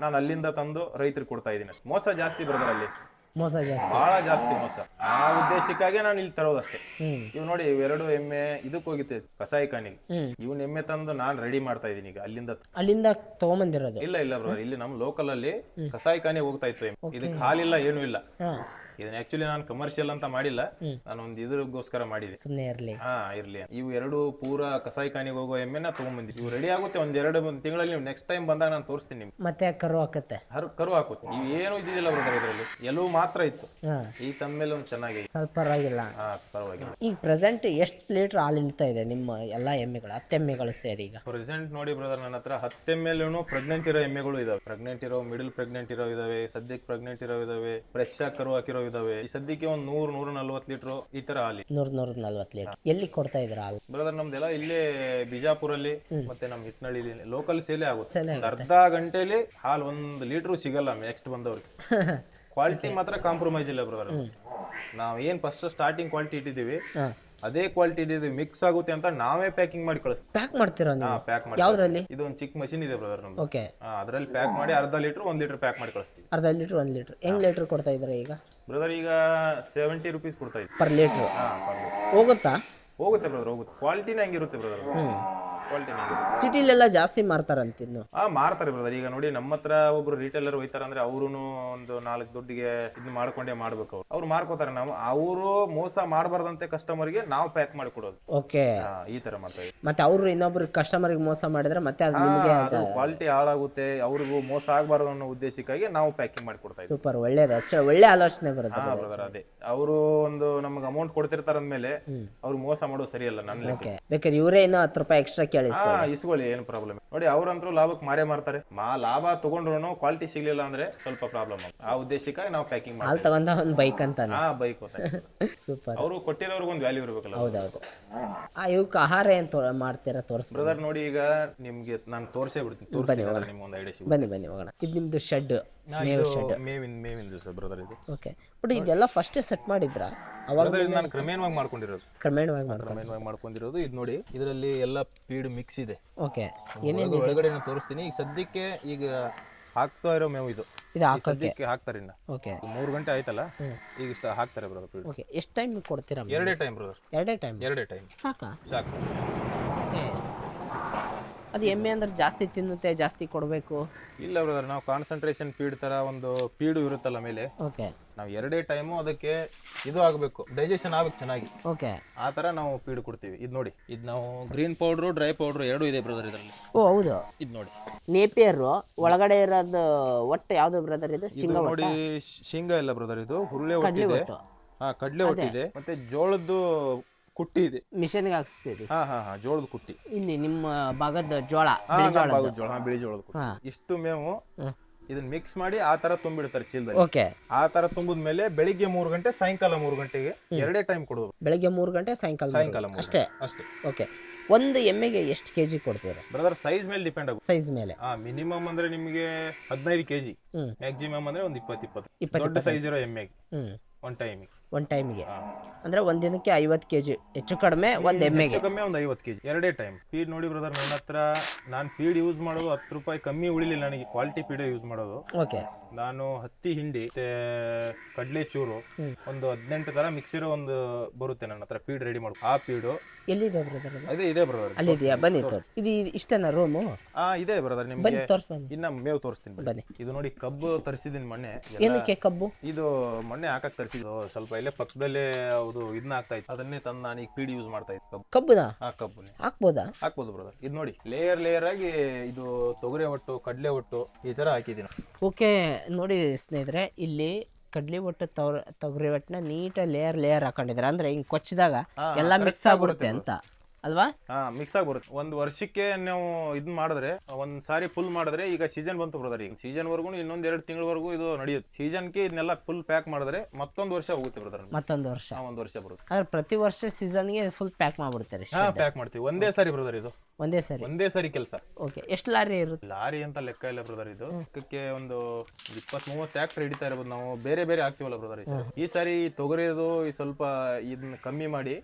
ನಾನು ಅಲ್ಲಿಂದ ತಂದು ರೈತರಿಗೆ ಕೊಡ್ತಾ ಇದ್ದೀನಿ. ಅಷ್ಟೇ ಮೋಸ ಜಾಸ್ತಿ ಬ್ರದರ್ ಅಲ್ಲಿ. ಮೋಸ ಜಾಸ್ತಿ. ಬಹಳ ಜಾಸ್ತಿ ಮೋಸ. ಆ ಉದ್ದೇಶಕ್ಕಾಗಿ ನಾನು ಇಲ್ಲಿ ತರೋದಷ್ಟೇ. ಹ್ಮ್. ಇವ್ ನೋಡಿ ಇವೆರಡು ಎಮ್ಮೆ ಇದಕ್ಕೆ ಹೋಗಿತ್ತೆ ಕಸಾಯಿ ಕಾಣಿಗೆ ಹ್ಮ್. ಇವನ್ ಎಮ್ಮೆ ತಂದು ನಾನ್ ರೆಡಿ ಮಾಡ್ತಾ ಇದೀನಿ ಈಗ ಅಲ್ಲಿಂದ. ಅಲ್ಲಿಂದ ತಗೊಂಬಂದಿರೋದು? ಇಲ್ಲ ಇಲ್ಲ ಬ್ರೋ ಇಲ್ಲಿ ನಮ್ ಲೋಕಲ್ ಅಲ್ಲಿ ಕಸಾಯಿ ಖಾನೆ ಹೋಗ್ತಾ ಇತ್ತು ಎಮ್ಮೆ. ಇದಕ್ಕೆ ಹಾಲಿಲ್ಲ ಏನು ಇಲ್ಲ. ಹಾ. ಇದನ್ನ ಆಕ್ಚುಲಿ ನಾನು ಕಮರ್ಷಿಯಲ್ ಅಂತ ಮಾಡಿಲ್ಲ. ನಾನು ಒಂದು ಇದ್ರಗೋಸ್ಕರ ಮಾಡಿದೆ. ಸುಮ್ಮನೆ ಇರ್ಲಿ. ಹಾ ಇರ್ಲಿ. ಇವು ಎರಡು ಪೂರ ಕಸಾಯಿ ಖಾನಿಗೆ ಹೋಗೋ ಎಮ್ಮೆನ ತಗೊಂಡ್ಬಂದಿ ಇವು ರೆಡಿ ಆಗುತ್ತೆ ಒಂದ್ ಎರಡು ತಿಂಗಳಲ್ಲಿ ನೀವು ನೆಕ್ಸ್ಟ್ ಟೈಮ್ ಬಂದಾಗ ನಾನು ತೋರಿಸ್ತೀನಿ ನಿಮ್ಗೆ. ಮತ್ತೆ ಕರು ಹಾಕುತ್ತೆ. ಹರ್ ಕರು ಹಾಕುತ್ತೆ. ಇವು ಏನು ಇದಿಲ್ಲ ಬ್ರದರ್ ಇದರಲ್ಲಿ. ಎಲ್ಲವೂ ಮಾತ್ರ ಇತ್ತು. ಹಾ. ಈ ತಂದ್ಮೇಲೆ ಒಂದು ಚೆನ್ನಾಗಿ. ಸ್ವಲ್ಪ ಪರವಾಗಿಲ್ಲ. ಹಾ ಪರವಾಗಿಲ್ಲ. ಈಗ ಪ್ರೆಸೆಂಟ್ ಎಷ್ಟು ಲೀಟರ್ ಹಾಲು ಇಳ್ತಾ ಇದೆ ನಿಮ್ಮ ಎಲ್ಲಾ ಎಮ್ಮೆಗಳು ಹತ್ತೆಮ್ಮೆಗಳು ಸೇರಿ ಈಗ? ಪ್ರೆಸೆಂಟ್ ನೋಡಿ ಬ್ರದರ್ ನನ್ನ ಹತ್ರ ಹತ್ತೆಮ್ಮೆಲೂ ಪ್ರೆಗ್ನೆಂಟ್ ಇರೋ ಎಮ್ಮೆಗಳು ಇದಾವೆ. ಪ್ರೆಗ್ನೆಂಟ್ ಇರೋ ಮಿಡಲ್ ಪ್ರೆಗ್ನೆಂಟ್ ಇರೋ ಇದಾವೆ ಸದ್ಯಕ್ಕೆ ಪ್ರೆಗ್ನೆಂಟ್ ಇರೋ ಇದಾವೆ ಫ್ರೆಶ್ ಆಗಿ ಕರು ಹಾಕಿರೋ ಇದಾವೆ. ಈ ಸದ್ಯಕ್ಕೆ ಒಂದ್ ನೂರ್ ನೂರ ನಲ್ವತ್ ಲೀಟರ್ ಈ ತರ ಹಾಲಿ. ನೂರ್ ನೂರ ನಲ್ವತ್ತು ಲೀಟರ್. ಎಲ್ಲಿ ಕೊಡ್ತಾ ಇದ್ರ ಹಾಲು? ಬ್ರದರ್ ನಮ್ದೆಲ್ಲ ಇಲ್ಲೇ ಬಿಜಾಪುರಲ್ಲಿ ಮತ್ತೆ ನಮ್ ಹಿಟ್ನಳ್ಳಿ ಲೋಕಲ್ ಸೇಲೆ ಆಗುತ್ತೆ. ಸೇಲೆ ಒಂದ್ ಅರ್ಧ ಗಂಟೆಲಿ ಹಾಲು ಒಂದ್ ಲೀಟರ್ ಸಿಗಲ್ಲ ನೆಕ್ಸ್ಟ್ ಬಂದವ್ರಿಗೆ. [LAUGHS] ಕ್ವಾಲಿಟಿ ಮಾತ್ರ ಕಾಂಪ್ರಮೈಸ್ ಇಲ್ಲ ಬ್ರದರ್. ನಾವ್ ಏನ್ ಫಸ್ಟ್ ಸ್ಟಾರ್ಟಿಂಗ್ ಕ್ವಾಲಿಟಿ ಇಟ್ಟಿದೀವಿ ಅದೇ ಕ್ವಾಲಿಟಿ ಇದೆ ಮಿಕ್ಸ್ ಆಗುತ್ತೆ ಅಂತ ನಾವೇ ಪ್ಯಾಕಿಂಗ್ ಮಾಡಿ ಕಳಿಸ್ತೀವಿ. ಪ್ಯಾಕ್ ಮಾಡ್ತೀರಾ ಹಾ ನೀವು ಪ್ಯಾಕ್ ಮಾಡಿ ಯಾವ್ದ್ರಲ್ಲಿ? ಇದು ಒಂದು ಚಿಕ್ಕ ಮಷಿನ್ ಇದೆ ಬ್ರದರ್ ನಮ್ದು. ಓಕೆ ಅದರಲ್ಲಿ ಪ್ಯಾಕ್ ಮಾಡಿ ಅರ್ಧ ಲೀಟರ್ ಒಂದ್ ಲೀಟರ್ ಪ್ಯಾಕ್ ಮಾಡಿ ಕಳಿಸ್ತೀವಿ. ಅರ್ಧ ಲೀಟರ್ ಒಂದು ಲೀಟರ್ ಹೆಂಗ್ ಲೀಟರ್ ಕೊಡ್ತಾ ಇದ್ರೆ ಈಗ? ಬ್ರದರ್ ಈಗ ಸೆವೆಂಟಿ ರುಪೀಸ್ ಕೊಡ್ತಾ ಇದ್ದೀವಿ. ಪರ್ ಲೀಟರ್ ಹಾ. ಹೋಗುತ್ತಾ? ಹೋಗುತ್ತೆ ಬ್ರದರ್ ಹೋಗುತ್ತೆ. ಕ್ವಾಲಿಟಿನೇ ಹಂಗಿರುತ್ತೆ ಬ್ರದರ್ ಹ್ಮ್. ಸಿಟಿಲೆಲ್ಲ ಜಾಸ್ತಿ ಮಾರ್ತಾರಂತ ಇನ್ನು ಹಾ ಮಾರ್ತಾರೆ ಬ್ರದರ್ ಈಗ ನೋಡಿ ನಮ್ಮ ಹತ್ರ ಒಬ್ರು ರಿಟೇಲರ್ ಹೋಯ್ತಾರ ಅಂದ್ರೆ ಅವರು ಒಂದು ನಾಲ್ಕು ದುಡ್ಡಿಗೆ ಇದ್ ಮಾಡ್ಕೊಂಡೇ ಮಾಡ್ಬೇಕು ಅವ್ರು. ಅವ್ರು ಮಾರ್ಕೋತಾರೆ ನಾವು. ಅವರು ಮೋಸ ಮಾಡಬಾರ್ದಂತೆ ಕಸ್ಟಮರ್ಗೆ ನಾವು ಪ್ಯಾಕ್ ಮಾಡಿ ಕೊಡೋದು. ಓಕೆ. ಈ ತರ ಮಾಡ್ತಾ ಇದ್ದೀವಿ ಮತ್ತೆ ಅವರು ಇನ್ನೊಬ್ರು ಕಸ್ಟಮರ್ಗೆ ಮೋಸ ಮಾಡಿದ್ರೆ ಮತ್ತೆ ಅದು ನಿಮಗೆ ಅದು ಕ್ವಾಲಿಟಿ ಹಾಳಾಗುತ್ತೆ. ಅವ್ರಿಗೂ ಮೋಸ ಆಗಬಾರ್ದು ಅನ್ನೋ ಉದ್ದೇಶಕ್ಕಾಗಿ ನಾವು ಪ್ಯಾಕಿಂಗ್ ಮಾಡಿ ಕೊಡ್ತಾ ಇದ್ದೀವಿ ಸೂಪರ್ ಒಳ್ಳೇದು. ಅಚ್ಚ ಒಳ್ಳೆ ಆಲೋಚನೆ ಬರುತ್ತೆ ಹಾ ಬ್ರದರ್ ಅದೇ. ಅವರು ಒಂದು ನಮಗೆ ಅಮೌಂಟ್ ಕೊಡ್ತಿರ್ತಾರ ಅಂದ್ಮೇಲೆ ಅವ್ರು ಮೋಸ ಮಾಡೋದು ಸರಿಯಲ್ಲ ನನ್ನ ಓಕೆ. ಬೇಕಾದ್ರೆ ಇವರೇ ಇನ್ನೂ ಹತ್ತು ರೂಪಾಯಿ ಎಕ್ಸ್ಟ್ರಾ ಕೇಳಿ ಹಾ ಇಸ್ಕೊಳ್ಳಿ ಏನು ಪ್ರಾಬ್ಲಮ್ ನೋಡಿ ಅವ್ರಂತರೂ ಲಾಭಕ್ಕೆ ಮಾರೇ ಮಾರ್ತಾರೆ. ಮಾ ಲಾಭ ತಗೊಂಡ್ರು ಕ್ವಾಲಿಟಿ ಸಿಗ್ಲಿಲ್ಲ ಅಂದ್ರೆ ಸ್ವಲ್ಪ ಪ್ರಾಬ್ಲಮ್ ಆ ಉದ್ದೇಶಕ್ಕಾಗಿ ನಾವು ಪ್ಯಾಕಿಂಗ್ ಹಾಲು ತಗೊಂಡ ಒಂದು ಬೈಕ್ ಅಂತ ಆ ಬೈಕ್ ಸೂಪರ್ ಅವರು ಕೊಟ್ಟಿರೋರ್ಗೆ ಒಂದು ವ್ಯಾಲ್ಯೂ ಇರ್ಬೇಕಲ್ಲ ಹೌದೌದು. ಆ ಇವಕ್ಕೆ ಆಹಾರ ಏನ್ ತೋ ಮಾಡ್ತೀರಾ ತೋರಿಸ್ಬೋದು? ಬ್ರದರ್ ನೋಡಿ ಈಗ ನಿಮ್ಗೆ ನಾನು ತೋರ್ಸೇ ಬಿಡ್ತೀನಿ. ತೋರಿಸ್ತೀನಿ ನಿಮ್ಗೆ ಒಂದು ಐಡಿಯಾ ಸಿಗುತ್ತೆ. ಬನ್ನಿ ಬನ್ನಿ ಹೋಗೋಣ. ಇದು ನಿಮ್ದು ಶೆಡ್ ಹಾ, ಇದು ಮೇವಿನ ಮೇವಿಂದು ಸರ್ ಬ್ರದರ್ ಇದು. ಓಕೆ ಬಟ್ ಇದೆಲ್ಲ ಫಸ್ಟ್ ಸೆಟ್ ಮಾಡಿದ್ರ? ಅವಾಗ ನಾನು ಕ್ರಮೇಣವಾಗಿ ಮಾಡ್ಕೊಂಡಿರೋದು. ಕ್ರಮೇಣವಾಗಿ ಕ್ರಮೇಣವಾಗಿ ಮಾಡ್ಕೊಂಡಿರೋದು. ಇದು ನೋಡಿ ಇದರಲ್ಲಿ ಎಲ್ಲ ಪೀಡ್ ಮಿಕ್ಸ್ ಇದೆ. ಓಕೆ ಒಳಗಡೆ ನಾನು ತೋರಿಸ್ತೀನಿ. ಈಗ ಸದ್ಯಕ್ಕೆ ಈಗ ಹಾಕ್ತಾ ಇರೋ ಮೇವು ಇದು. ಇದು ಈಗ ಹಾಕೋಕೆ? ಸದ್ಯಕ್ಕೆ ಹಾಕ್ತಾರೆ ಇನ್ನ ಓಕೆ. ಈಗ ಮೂರು ಗಂಟೆ ಆಯ್ತಲ್ಲ? ಈಗ ಇಷ್ಟ ಹಾಕ್ತಾರೆ ಬ್ರದರ್ ಓಕೆ ಎಷ್ಟು ಟೈಮ್ ಕೊಡ್ತೀರಾ ಎರಡೇ ಟೈಮ್ ಬ್ರದರ್ ಎರಡೇ ಟೈಮ್ ಎರಡೇ ಟೈಮ್ ಸಾಕಾ? ಸಾಕು ಸರ್ ಓಕೆ. ಅದು ಎಮ್ಮೆ ಅಂದ್ರೆ ಜಾಸ್ತಿ ತಿನ್ನುತ್ತೆ ಜಾಸ್ತಿ ಕೊಡಬೇಕು. ಇಲ್ಲ ಬ್ರದರ್ ನಾವು ಕಾನ್ಸಂಟ್ರೇಷನ್ ಪೀಡ್ ತರ ಒಂದು ಪೀಡು ಇರುತ್ತಲ್ಲ ಮೇಲೆ. ಓಕೆ. ನಾವು ಎರಡೇ ಟೈಮು ಅದಕ್ಕೆ ಇದು ಆಗಬೇಕು ಡೈಜೆಷನ್ ಆಗಬೇಕು ಚೆನ್ನಾಗಿ. ಓಕೆ ಆ ತರ ನಾವು ಫೀಡ್ ಕೊಡ್ತೀವಿ. ಇದು ನೋಡಿ ಇದು ನಾವು ಗ್ರೀನ್ ಪೌಡ್ರು ಡ್ರೈ ಪೌಡ್ರು ಎರಡೂ ಇದೆ ಬ್ರದರ್ ಇದರಲ್ಲಿ. ಓ ಹೌದು. ಇದು ನೋಡಿ. ನೇಪಿಯರು ಒಳಗಡೆ ಇರೋದು ಒಟ್ಟು ಯಾವುದು ಬ್ರದರ್ ಇದು? ಇದು ಶೇಂಗಾ ನೋಡಿ ಶೇಂಗಾ ಇಲ್ಲ ಬ್ರದರ್ ಇದು ಹುರುಳೆ ಒಟ್ಟಿದೆ. ಒಟ್ಟು. ಹಾ ಕಡ್ಲೆ ಒಟ್ಟಿದೆ. ಮತ್ತೆ ಜೋಳದ್ದು ಕುಟ್ಟಿ ಇದೆ. ಮಿಷನ್ಗೆ ಹಾಕಿಸ್ತೀವಿ ಹಾ ಹಾ ಹಾ ಜೋಳದ ಕುಟ್ಟಿ. ಇಲ್ಲಿ ನಿಮ್ಮ ಭಾಗದ ಜೋಳ ಬಿಳಿ ಜೋಳದ ಕುಟ್ಟಿ. ಇಷ್ಟು ಮೇವು. ಇದನ್ನ ಮಿಕ್ಸ್ ಮಾಡಿ ಆ ತರ ತುಂಬಿಡ್ತಾರೆ ಚೀಲದಲ್ಲಿ. ಓಕೆ ಆ ತರ ತುಂಬಿದ ಮೇಲೆ ಬೆಳಿಗ್ಗೆ ಮೂರು ಗಂಟೆ ಸಾಯಂಕಾಲ ಮೂರು ಗಂಟೆಗೆ ಎರಡೇ ಟೈಮ್ ಕೊಡೋದು. ಬೆಳಗ್ಗೆ ಮೂರು ಗಂಟೆ ಸಾಯಂಕಾಲ ಮೂರು ಸಾಯಂಕಾಲ ಮೂರು ಅಷ್ಟೇ? ಅಷ್ಟೇ. ಓಕೆ ಒಂದು ಎಮ್ಮೆಗೆ ಎಷ್ಟು ಕೆಜಿ ಕೊಡ್ತೀರಾ? ಬ್ರದರ್ ಸೈಜ್ ಮೇಲೆ ಡಿಪೆಂಡ್ ಆಗುತ್ತೆ. ಸೈಜ್ ಮೇಲೆ. ಆ ಮಿನಿಮಮ್ ಅಂದ್ರೆ ನಿಮಗೆ ಹದಿನೈದು ಕೆಜಿ ಮ್ಯಾಕ್ಸಿಮಮ್ ಅಂದ್ರೆ ಒಂದು ಇಪ್ಪತ್ತು ಇಪ್ಪತ್ತು. ದೊಡ್ಡ ಸೈಜ್ ಇರೋ ಎಮ್ಮೆಗೆ. ಹ್ಮ್. ಒನ್ ಟೈಮ್ ಒಂದು ಟೈಮಿಗೆ ಅಂದ್ರೆ ಒಂದ್ ದಿನಕ್ಕೆ ಐವತ್ತು ಕೆಜಿ ಹೆಚ್ಚು ಕಡಿಮೆ ಒಂದ್ ಎಮ್ಮೆಗೆ. ಹೆಚ್ಚು ಕಮ್ಮಿ ಒಂದು ಐವತ್ತು ಕೆಜಿ ಎರಡೇ ಟೈಮ್ ಫೀಡ್ ನೋಡಿ ಬ್ರದರ್ ನನ್ನ ಹತ್ರ ನಾನು ಫೀಡ್ ಯೂಸ್ ಮಾಡೋದು ಹತ್ತು ರೂಪಾಯಿ ಕಮ್ಮಿ ಉಳಿಲಿಲ್ಲ ನನಗೆ ಕ್ವಾಲಿಟಿ ಫೀಡ್ ಯೂಸ್ ಮಾಡೋದು. ಓಕೆ ನಾನು ಹತ್ತಿ ಹಿಂಡಿ ಮತ್ತೆ ಕಡ್ಲೆ ಚೂರು ಒಂದು ಹದಿನೆಂಟು ತರ ಮಿಕ್ಸ್ ಇರೋ ಒಂದು ಬರುತ್ತೆ ನನ್ನ ಹತ್ರ ಪೀಡ್ ರೆಡಿ ಮಾಡ್ ಆ ಪೀಡು. ಎಲ್ಲಿದೆ ಬ್ರದರ್ ಅದು? ಇದೆ ಬ್ರದರ್ ಅಲ್ಲಿ ಇದೆಯಾ? ಬನ್ನಿ ಇದು ಇಷ್ಟನ ರೂಮು ಆ ಇದೆ ಬ್ರದರ್ ಬನ್ನಿ ನಿಮಗೆ ತೋರ್ಸ್ ಬನ್ನಿ. ಇನ್ನ ಮೇವು ತೋರಿಸ್ತೀನಿ ಬನ್ನಿ. ಬನ್ನಿ. ಇದು ನೋಡಿ ಕಬ್ಬು ತರಿಸಿದೀನಿ ಮೊನ್ನೆ. ಎಲ್ಲ- ಏನಕ್ಕೆ ಕಬ್ಬು? ಇದು ಮೊನ್ನೆ ಹಾಕಕ್ ತರಿಸಿದ್ದು ಸ್ವಲ್ಪ ಇಲ್ಲೇ ಪಕ್ಕದಲ್ಲೇ ಅದು ಇದನ್ನ ಆಗ್ತಾ ಇತ್ತು ಅದನ್ನೇ ತಂದು ನಾನು ಈಗ ಪೀಡ್ ಯೂಸ್ ಮಾಡ್ತಾ ಇತ್ತು ಕಬ್ಬು. ಕಬ್ಬುನ? ಆ ಕಬ್ಬುನೇ. ಹಾಕ್ಬೋದಾ? ಹಾಕ್ಬೋದು ಬ್ರದರ್ ಇದು ನೋಡಿ ಲೇಯರ್ ಲೇಯರ್ ಆಗಿ ಇದು ತೊಗರಿ ಒಟ್ಟು ಕಡಲೆ ಒಟ್ಟು ಈ ತರ ಹಾಕಿದ್ದೀನಿ. ಓಕೆ ನೋಡಿ ಸ್ನೇಹಿತರೆ ಇಲ್ಲಿ ಕಡ್ಲಿ ಒಟ್ಟು ತವ್ರ ತೊಗರಿ ಒಟ್ಟನ್ನ ನೀಟಾಗಿ ಲೇಯರ್ ಲೇಯರ್ ಹಾಕೊಂಡಿದ್ದಾರೆ. ಅಂದ್ರೆ ಹಿಂಗ್ ಕೊಚ್ಚಿದಾಗ ಎಲ್ಲ ಮಿಕ್ಸ್ ಆಗ್ಬಿಡುತ್ತೆ ಅಂತ. ಅಲ್ವಾ? ಹಾ ಮಿಕ್ಸ್ ಆಗಿ ಬರುತ್ತೆ ಒಂದ್ ವರ್ಷಕ್ಕೆ ನಾವು ಇದ್ ಮಾಡಿದ್ರೆ ಒಂದ್ ಸಾರಿ ಫುಲ್ ಮಾಡಿದ್ರೆ ಈಗ ಸೀಸನ್ ಬಂತು ಬ್ರದರ್ ಈಗ. ಸೀಸನ್ ವರ್ಗು ಇನ್ನೊಂದ್ ಎರಡು ತಿಂಗಳವರೆಗೂ ಇದು ನಡೆಯುತ್ತೆ. ಸೀಸನ್ಗೆ ಇದನ್ನೆಲ್ಲ ಫುಲ್ ಪ್ಯಾಕ್ ಮಾಡಿದ್ರೆ ಮತ್ತೊಂದ್ ವರ್ಷ ಹೋಗುತ್ತೆ ಬ್ರದರ್ ಮತ್ತೊಂದು ವರ್ಷ. ಒಂದ್ ವರ್ಷ ಬರುತ್ತೆ. ಆದ್ರೆ ಪ್ರತಿ ವರ್ಷ ಸೀಸನ್ಗೆ ಫುಲ್ ಪ್ಯಾಕ್ ಮಾಡ್ಬಿಡ್ತಾರೆ ಹಾ ಪ್ಯಾಕ್ ಮಾಡ್ತೀವಿ. ಒಂದೇ ಸಾರಿ ಬ್ರದರ್ ಇದು. ಒಂದೇ ಸರಿ. ಒಂದೇ ಸಾರಿ ಕೆಲಸ. ಓಕೆ ಎಷ್ಟು ಲಾರಿ ಇರುತ್ತೆ? ಲಾರಿ ಅಂತ ಲೆಕ್ಕ ಇಲ್ಲ ಬ್ರದರ್ ಇದು. ಲೆಕ್ಕಕ್ಕೆ ಒಂದು ಇಪ್ಪತ್ ಮೂವತ್ತು ಟ್ರಾಕ್ಟರ್ ಹಿಡಿತಾ ಇರ್ಬೋದು ನಾವು. ಬೇರೆ ಬೇರೆ ಹಾಕ್ತಿವಲ್ಲ ಬ್ರದರ್ ಈ ಸಾರಿ. ತೊಗರಿದು ಈ ಸ್ವಲ್ಪ ಇದನ್ನ ಕಮ್ಮಿ ಮಾಡಿ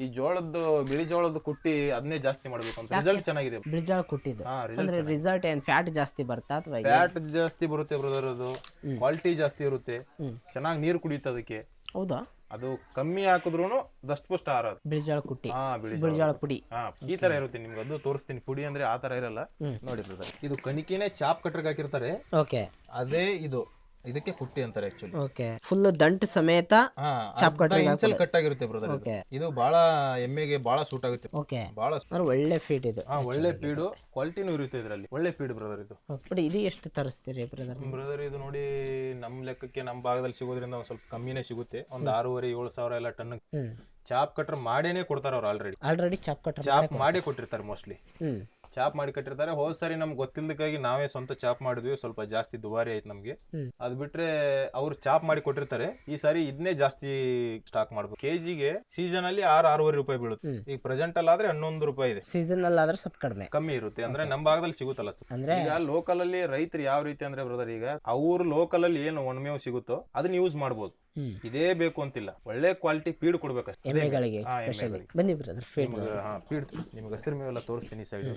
ಈ ಜೋಳದ್ದು ಬಿಳಿ ಜೋಳದ್ದು ಕುಟ್ಟಿ ಅದನ್ನೇ ಜಾಸ್ತಿ ಮಾಡಬೇಕು ಅಂತ. ರಿಸಲ್ಟ್ ಚೆನ್ನಾಗಿದೆ. ಬ್ರಿಜಾಳ ಕುಟ್ಟಿದ್ದು. ಹಾ ಅಂದ್ರೆ ರಿಸಲ್ಟ್ ಏನ್ ಫ್ಯಾಟ್ ಜಾಸ್ತಿ ಬರ್ತಾ ಅಥವಾ ಫ್ಯಾಟ್ ಜಾಸ್ತಿ ಬರುತ್ತೆ ಬ್ರದರ್ ಅದು. ಕ್ವಾಲಿಟಿ ಜಾಸ್ತಿ ಇರುತ್ತೆ. ಚೆನ್ನಾಗಿ ನೀರು ಕುಡಿಯುತ್ತೆ ಅದಕ್ಕೆ. ಹೌದಾ? ಅದು ಕಮ್ಮಿ ಹಾಕಿದ್ರು ದಷ್ಟ ಪುಷ್ಟ ಆರೋದು ಬ್ರಿಜಾಳ ಕುಟ್ಟಿ. ಹಾ ಬಿಳಿ ಜೋಳ. ಬ್ರಿಜಾಳ ಪುಡಿ. ಹಾ ಈ ತರ ಇರುತ್ತೆ ನಿಮ್ಗೆ ಅದು. ತೋರಿಸ್ತೀನಿ. ಪುಡಿ ಅಂದ್ರೆ ಆ ತರ ಇರಲ್ಲ. ನೋಡಿ ಬ್ರದರ್ ಇದು ಕಣಿಕೆನೆ ಚಾಪ್ ಕಟ್ರಿಗೆ ಹಾಕಿರ್ತಾರೆ. ಓಕೆ ಅದೇ ಇದು. ಇದಕ್ಕೆ ಕುಟ್ಟಿ ಅಂತಾರೆ ಆಕ್ಚುಲಿ ಓಕೆ ಫುಲ್ ದಂಟ್ ಸಮೇತ ಚಾಪ್ ಕಟ್ ಇಂಚಲ್ ಕಟ್ ಆಗಿರುತ್ತೆ ಬ್ರದರ್ ಓಕೆ ಇದು ಬಹಳ ಎಮ್ಮೆಗೆ ಬಹಳ ಸೂಟ್ ಆಗುತ್ತೆ. ಓಕೆ ಬಹಳ ಒಳ್ಳೆ ಫೀಡ್ ಇದು. ಹಾ ಒಳ್ಳೆ ಫೀಡ್ ಕ್ವಾಲಿಟಿನೂ ಇರುತ್ತೆ ಇದರಲ್ಲಿ. ಒಳ್ಳೆ ಫೀಡ್ ಬ್ರದರ್ ಇದು. ಬಟ್ ಇದು ಎಷ್ಟು ತರಿಸ್ತೀರಿ ಬ್ರದರ್ ಬ್ರದರ್ ಇದು ನೋಡಿ ನಮ್ ಲೆಕ್ಕಕ್ಕೆ ನಮ್ ಭಾಗದಲ್ಲಿ ಸಿಗೋದ್ರಿಂದ ಒಂದ್ ಸ್ವಲ್ಪ ಕಮ್ಮಿನೇ ಸಿಗುತ್ತೆ. ಒಂದ್ ಆರೂವರೆ ಏಳು ಸಾವಿರ ಎಲ್ಲ ಟನ್ ಚಾಪ್ ಕಟ್ರ್ ಮಾಡೇನೆ ಕೊಡ್ತಾರ ಅವ್ರು already already chop cutter chop ಮಾಡಿ ಕೊಟ್ಟಿರ್ತಾರೆ ಮೋಸ್ಟ್ಲಿ ಹ್ಮ್. ಚಾಪ್ ಮಾಡಿ ಕಟ್ಟಿರ್ತಾರೆ. ಹೋದ್ ಸರಿ ನಮ್ಗೆ ಗೊತ್ತಿಲ್ಲದಕ್ಕಾಗಿ ನಾವೇ ಸ್ವಂತ ಚಾಪ್ ಮಾಡಿದ್ವಿ. ಸ್ವಲ್ಪ ಜಾಸ್ತಿ ದುಬಾರಿ ಆಯ್ತು ನಮ್ಗೆ. ಅದ್ ಬಿಟ್ರೆ ಅವ್ರು ಚಾಪ್ ಮಾಡಿ ಕೊಟ್ಟಿರ್ತಾರೆ. ಈ ಸಾರಿ ಇದನ್ನೇ ಜಾಸ್ತಿ ಸ್ಟಾಕ್ ಮಾಡ್ಬೇಕು ಕೆಜಿಗೆ ಸೀಸನ್ ಅಲ್ಲಿ ಆರು ಆರೂವರೆ ರೂಪಾಯಿ ಬೀಳುತ್ತೆ. ಈಗ ಪ್ರೆಸೆಂಟ್ ಅಲ್ಲಿ ಆದ್ರೆ ಹನ್ನೊಂದು ರೂಪಾಯಿ ಇದೆ. ಸೀಸನ್ ಅಲ್ಲಿ ಆದ್ರೆ ಸ್ವಲ್ಪ ಕಡಿಮೆ. ಕಮ್ಮಿ ಇರುತ್ತೆ. ಅಂದ್ರೆ ನಮ್ಮ ಭಾಗದಲ್ಲಿ ಸಿಗುತ್ತಲ್ಲ. ಅಂದ್ರೆ ಈಗ ಲೋಕಲ್ ಅಲ್ಲಿ ರೈತರು ಯಾವ ರೀತಿ ಅಂದ್ರೆ ಬ್ರದರ್ ಈಗ ಅವ್ರ ಲೋಕಲ್ ಅಲ್ಲಿ ಏನು ಒಣಮೇವು ಸಿಗುತ್ತೋ ಅದನ್ನ ಯೂಸ್ ಮಾಡ್ಬೋದು. ಇದೇ ಬೇಕು ಅಂತಿಲ್ಲ. ಒಳ್ಳೆ ಕ್ವಾಲಿಟಿ ಫೀಡ್ ಕೊಡ್ಬೇಕಷ್ಟೇ. ಬನ್ನಿ ಬ್ರದರ್ ಫೀಡ್ ನಿಮ್ಗೆ ಹಾ ಫೀಡ್ ನಿಮ್ಗೆ ಹಸಿರು ಮೇವೆಲ್ಲ ತೋರಿಸ್ತೀನಿ ಸೈಡ್.